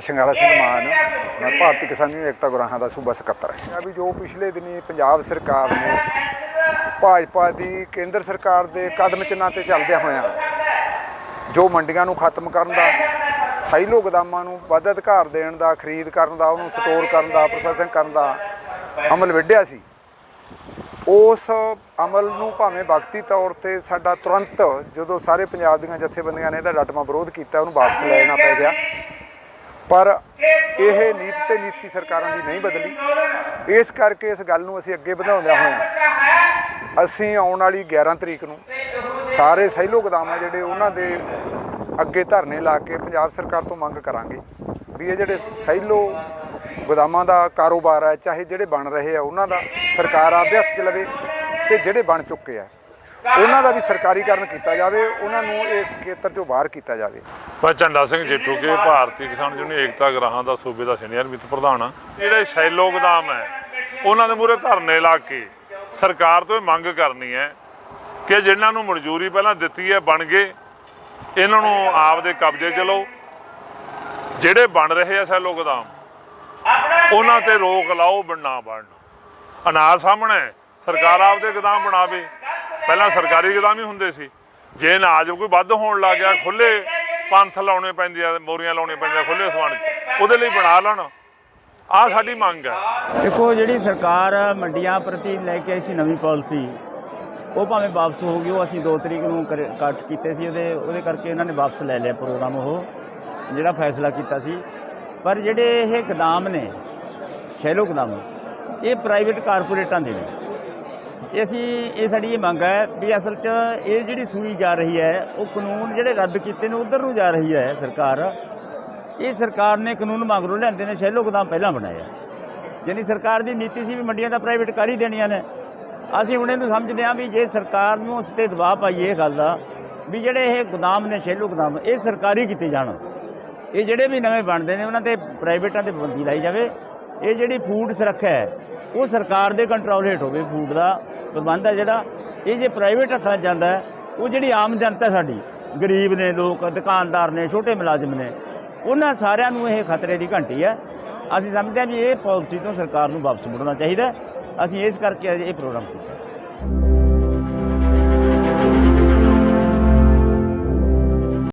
ਮੈਂ ਸ਼ਿੰਗਾਰਾ ਸਿੰਘ ਮਾਨ ਮੈਂ ਭਾਰਤੀ ਕਿਸਾਨ ਯੂਨੀਅਨ ਏਕਤਾ ਗੁਰਾਹਾਂ ਦਾ ਸੂਬਾ ਸਕੱਤਰ ਹਾਂ। ਅਭੀ ਜੋ ਪਿਛਲੇ ਦਿਨੀ ਪੰਜਾਬ ਸਰਕਾਰ ਨੇ ਭਾਜਪਾ ਦੀ ਕੇਂਦਰ ਸਰਕਾਰ ਦੇ ਕਦਮ ਚਿੰਨਾਂ ਤੇ ਚੱਲਦਿਆਂ ਹੋਇਆਂ ਜੋ ਮੰਡੀਆਂ ਨੂੰ ਖਤਮ ਕਰਨ ਦਾ, ਸਾਈਲੋ ਗੋਦਾਮਾਂ ਨੂੰ ਵੱਧ ਅਧਿਕਾਰ ਦੇਣ ਦਾ, ਖਰੀਦ ਕਰਨ ਦਾ, ਉਹਨੂੰ ਸਟੋਰ ਕਰਨ ਦਾ, ਪ੍ਰੋਸੈਸਿੰਗ ਕਰਨ ਦਾ ਅਮਲ ਵਿੱਢਿਆ ਸੀ, ਉਸ ਅਮਲ ਨੂੰ ਭਾਵੇਂ ਵਕਤੀ ਤੌਰ ਤੇ ਸਾਡਾ ਤੁਰੰਤ ਜਦੋਂ ਸਾਰੇ ਪੰਜਾਬ ਦੀਆਂ ਜਥੇਬੰਦੀਆਂ ਨੇ ਇਹਦਾ ਡਟਮਾ ਵਿਰੋਧ ਕੀਤਾ, ਉਹਨੂੰ ਵਾਪਸ ਲੈਣਾ ਪੈ ਗਿਆ। ਪਰ ਇਹ ਨੀਤ ਤੇ ਨੀਤੀ ਸਰਕਾਰਾਂ ਦੀ ਨਹੀਂ ਬਦਲੀ। ਇਸ ਕਰਕੇ ਇਸ ਗੱਲ ਨੂੰ ਅਸੀਂ ਅੱਗੇ ਵਧਾਉਂਦਿਆਂ ਹੋਇਆਂ ਅਸੀਂ ਆਉਣ ਵਾਲੀ 11 ਤਰੀਕ ਨੂੰ ਸਾਰੇ ਸਹਿਲੋ ਗੋਦਾਮ ਆ ਜਿਹੜੇ ਉਹਨਾਂ ਦੇ ਅੱਗੇ ਧਰਨੇ ਲਾ ਕੇ ਪੰਜਾਬ ਸਰਕਾਰ ਤੋਂ ਮੰਗ ਕਰਾਂਗੇ ਵੀ ਇਹ ਜਿਹੜੇ ਸਹਿਲੋ ਗੋਦਾਮਾਂ ਦਾ ਕਾਰੋਬਾਰ ਹੈ, ਚਾਹੇ ਜਿਹੜੇ ਬਣ ਰਹੇ ਆ, ਉਹਨਾਂ ਦਾ ਸਰਕਾਰ ਆਪਦੇ ਹੱਥ 'ਚ ਲਵੇ ਤੇ ਜਿਹੜੇ ਬਣ ਚੁੱਕੇ ਆ, ਉਹਨਾਂ ਦਾ ਵੀ ਸਰਕਾਰੀਕਰਨ ਕੀਤਾ ਜਾਵੇ, ਉਹਨਾਂ ਨੂੰ ਇਸ ਖੇਤਰ 'ਚੋਂ ਬਾਹਰ ਕੀਤਾ ਜਾਵੇ। ਮੈਂ ਝੰਡਾ ਸਿੰਘ ਜੇਠੂ ਕੇ ਭਾਰਤੀ ਕਿਸਾਨ ਯੂਨੀਅਨ ਏਕਤਾ ਗਰਾਹਾਂ ਦਾ ਸੂਬੇ ਦਾ ਸੀਨੀਅਰ ਵਿੱਤ ਪ੍ਰਧਾਨ ਆ। ਜਿਹੜੇ ਸ਼ੈਲੋ ਗੋਦਾਮ ਹੈ ਉਹਨਾਂ ਦੇ ਮੂਹਰੇ ਧਰਨੇ ਲਾ ਕੇ ਸਰਕਾਰ ਤੋਂ ਇਹ ਮੰਗ ਕਰਨੀ ਹੈ ਕਿ ਜਿਨ੍ਹਾਂ ਨੂੰ ਮਨਜ਼ੂਰੀ ਪਹਿਲਾਂ ਦਿੱਤੀ ਹੈ ਬਣ ਗਏ ਇਹਨਾਂ ਨੂੰ ਆਪਦੇ ਕਬਜ਼ੇ 'ਚ ਲਓ। ਜਿਹੜੇ ਬਣ ਰਹੇ ਆ ਸ਼ੈਲੋ ਗੋਦਾਮ ਉਹਨਾਂ ਤੇ ਰੋਕ ਲਾਓ ਬਣਨਾ ਬਣ ਅਨਾਜ ਸਾਹਮਣੇ ਹੈ, ਸਰਕਾਰ ਆਪਦੇ ਗੋਦਾਮ ਬਣਾਵੇ। ਪਹਿਲਾਂ ਸਰਕਾਰੀ ਗਦਾਮ ਹੀ ਹੁੰਦੇ ਸੀ। ਜੇ ਅਨਾਜ ਕੋਈ ਵੱਧ ਹੋਣ ਲੱਗ ਗਿਆ ਖੁੱਲੇ ਪੰਥ ਲਾਉਣੇ ਪੈਂਦੇ ਆ, ਮੋਰੀਆਂ ਲਾਉਣੀਆਂ ਪੈਂਦੀਆਂ ਖੁੱਲੇ ਸਮਾਨ 'ਚ। ਉਹਦੇ ਲਈ ਬਣਾ ਲੈਣ। ਆਹ ਸਾਡੀ ਮੰਗ ਹੈ। ਦੇਖੋ, ਜਿਹੜੀ ਸਰਕਾਰ ਮੰਡੀਆਂ ਪ੍ਰਤੀ ਲੈ ਕੇ ਆਈ ਸੀ ਨਵੀਂ ਪਾਲਿਸੀ, ਉਹ ਭਾਵੇਂ ਵਾਪਸ ਹੋ ਗਈ, ਉਹ ਅਸੀਂ 2 ਤਰੀਕ ਨੂੰ ਕਰ- ਕੱਟ ਕੀਤੇ ਸੀ, ਉਹਦੇ ਉਹਦੇ ਕਰਕੇ ਇਹਨਾਂ ਨੇ ਵਾਪਸ ਲੈ ਲਿਆ ਪ੍ਰੋਗਰਾਮ ਉਹ, ਜਿਹੜਾ ਫੈਸਲਾ ਕੀਤਾ ਸੀ। ਪਰ ਜਿਹੜੇ ਇਹ ਗਦਾਮ ਨੇ ਸ਼ੈਲੋ ਗਦਾਮ, ਇਹ ਪ੍ਰਾਈਵੇਟ ਕਾਰਪੋਰੇਟਾਂ ਦੇ ਨੇ। ਇਹ ਅਸੀਂ, ਇਹ ਸਾਡੀ ਇਹ ਮੰਗ ਹੈ ਵੀ ਅਸਲ 'ਚ ਇਹ ਜਿਹੜੀ ਸੂਈ ਜਾ ਰਹੀ ਹੈ, ਉਹ ਕਾਨੂੰਨ ਜਿਹੜੇ ਰੱਦ ਕੀਤੇ ਨੇ, ਉਧਰ ਨੂੰ ਜਾ ਰਹੀ ਹੈ ਸਰਕਾਰ। ਇਹ ਸਰਕਾਰ ਨੇ ਕਾਨੂੰਨ ਮਗਰੋਂ ਲਿਆਂਦੇ ਨੇ ਸ਼ੈਲੋ ਗੋਦਾਮ ਪਹਿਲਾਂ ਬਣਾਇਆ। ਜਾਣੀ ਸਰਕਾਰ ਦੀ ਨੀਤੀ ਸੀ ਵੀ ਮੰਡੀਆਂ ਦਾ ਪ੍ਰਾਈਵੇਟ ਕਰ ਹੀ ਦੇਣੀਆਂ ਨੇ। ਅਸੀਂ ਹੁਣ ਇਹਨੂੰ ਸਮਝਦੇ ਹਾਂ ਵੀ ਜੇ ਸਰਕਾਰ ਨੂੰ ਉਸ ਤੇ ਦਬਾਅ ਪਾਈਏ ਇਹ ਗੱਲ ਦਾ, ਵੀ ਜਿਹੜੇ ਇਹ ਗੋਦਾਮ ਨੇ ਸ਼ੈਲੋ ਗੋਦਾਮ, ਇਹ ਸਰਕਾਰੀ ਕੀਤੇ ਜਾਣ। ਇਹ ਜਿਹੜੇ ਵੀ ਨਵੇਂ ਬਣਦੇ ਨੇ, ਉਹਨਾਂ ਤੇ ਪ੍ਰਾਈਵੇਟਾਂ ਤੇ ਪਾਬੰਦੀ ਲਾਈ ਜਾਵੇ। ਇਹ ਜਿਹੜੀ ਫੂਡ ਸੁਰੱਖਿਆ ਹੈ ਉਹ ਸਰਕਾਰ ਦੇ ਕੰਟਰੋਲ ਹੇਠ ਹੋਵੇ ਫੂਡ ਦਾ ਪ੍ਰਬੰਧ ਹੈ ਜਿਹੜਾ, ਇਹ ਜੇ ਪ੍ਰਾਈਵੇਟ ਹੱਥਾਂ 'ਚ ਜਾਂਦਾ ਉਹ ਜਿਹੜੀ ਆਮ ਜਨਤਾ ਸਾਡੀ, ਗਰੀਬ ਨੇ ਲੋਕ, ਦੁਕਾਨਦਾਰ ਨੇ, ਛੋਟੇ ਮੁਲਾਜ਼ਮ ਨੇ, ਉਹਨਾਂ ਸਾਰਿਆਂ ਨੂੰ ਇਹ ਖਤਰੇ ਦੀ ਘੰਟੀ ਹੈ। ਅਸੀਂ ਸਮਝਦੇ ਹਾਂ ਵੀ ਇਹ ਪਾਲਿਸੀ ਤੋਂ ਸਰਕਾਰ ਨੂੰ ਵਾਪਸ ਮੁੜਨਾ ਚਾਹੀਦਾ ਅਸੀਂ ਇਸ ਕਰਕੇ ਇਹ ਪ੍ਰੋਗਰਾਮ ਕੀਤਾ।